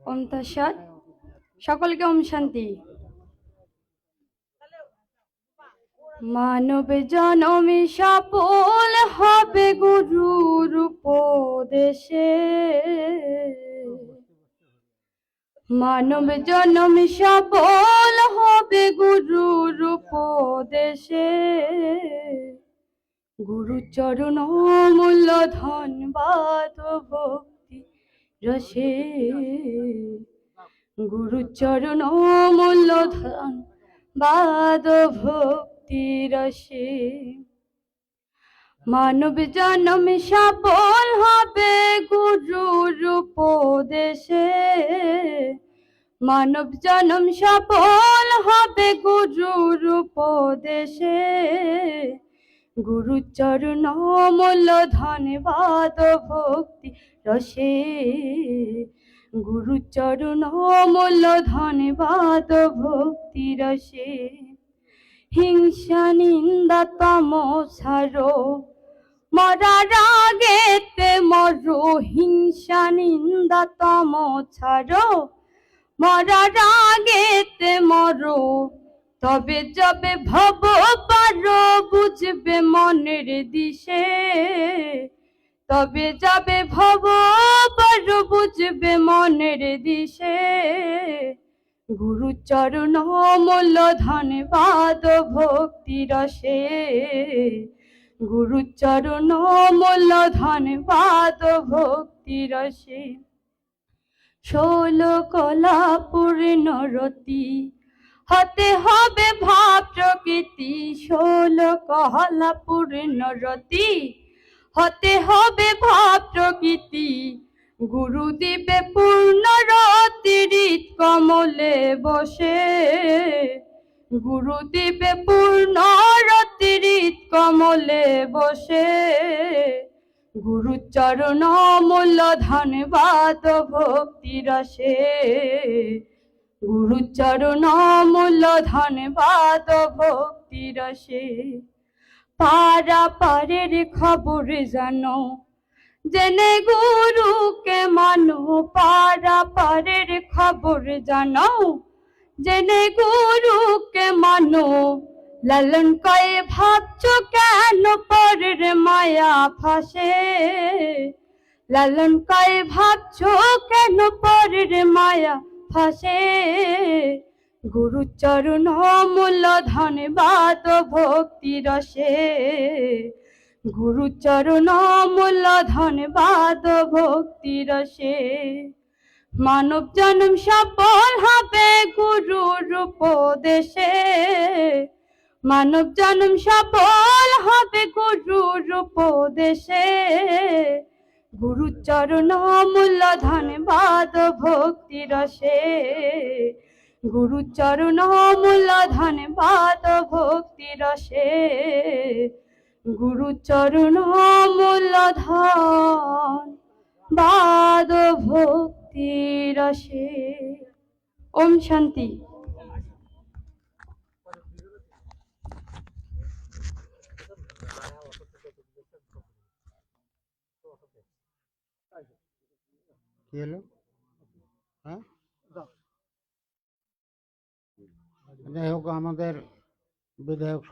ওম তৎসৎ সকলকে ওম শান্তি। মানব জনমে সফল হবে গুরুর উপদেশে। মানব জনমে সফল হবে গুরুর উপদেশে। গুরুচরণ মূল্য ধনবাদ ভক্তি রসে। গুরুচরণ মূল্য ধন বাদ ভক্তি রসে। মানব জন্ম সফল হবে গুরুর উপদেশে। মানব জন্ম সফল হবে গুরুর উপদেশে। গুরুচরণ মূল্য ধনবাদ ভক্তি রসে। গুরুচরণ মূল্য ধনবাদ ভক্তি রসে। হিংসা নিন্দা তম ছাড়ো মরার আগেতে মরো। হিংসা নিন্দা তম ছাড়ো মরার আগেতে মরো। তবে যবে ভব পারো, বুঝবে মনের দিশে। তবে যাবে ভব পারো বুঝবে মনের দিশে। গুরুচরণ মূল্য ধনবাদ ভক্তি রসে। গুরুচরণ মূল্য ধনবাদ ভক্তি রসে। ষোল কলা পূর্ণ রতি হতে হবে ভাব প্রকৃতি। ষোল কলা পূর্ণ রতি হতে হবে ভাব প্রকৃতি গুরুদেবে পূর্ণ রতিরিত কমলে বসে। গুরুদেবে পূর্ণ রতিরিত কমলে বসে। গুরুচরণ মূল্য ধনবাদ ভক্তি রসে। গুরুচরণ মূল্য ধনবাদ ভক্তি রসে। পারা পারের খবর জানো। জেনে গুরুকে মানো পারা পারের খবর জানো। জেনে গুরুকে মানো, লালন কয়ে ভাবছ কেন পরের মায়া ফাঁসে লালন কয়ে ভাবছ কেন পরের মায়া ফাঁসে গুরুচরণ মূল্য ধনবাদ ভক্তি রসে। গুরুচরণ মূল্য ধনবাদ ভক্তি রসে। মানব জন্ম সফল হবে গুরুর উপদেশে। মানব জন্ম সফল হবে গুরুর উপদেশে। গুরুচরণ মূল্য ধনবাদ ভক্তি রসে। গুরুচরণ মূল্য ধনবাদ ভক্তি রসে। গুরুচরণ ধন বাদ ভক্তি রসে। ওম শান্তি। কি হলো? হ্যাঁ? যাই হোক আমাদের বিধায়ক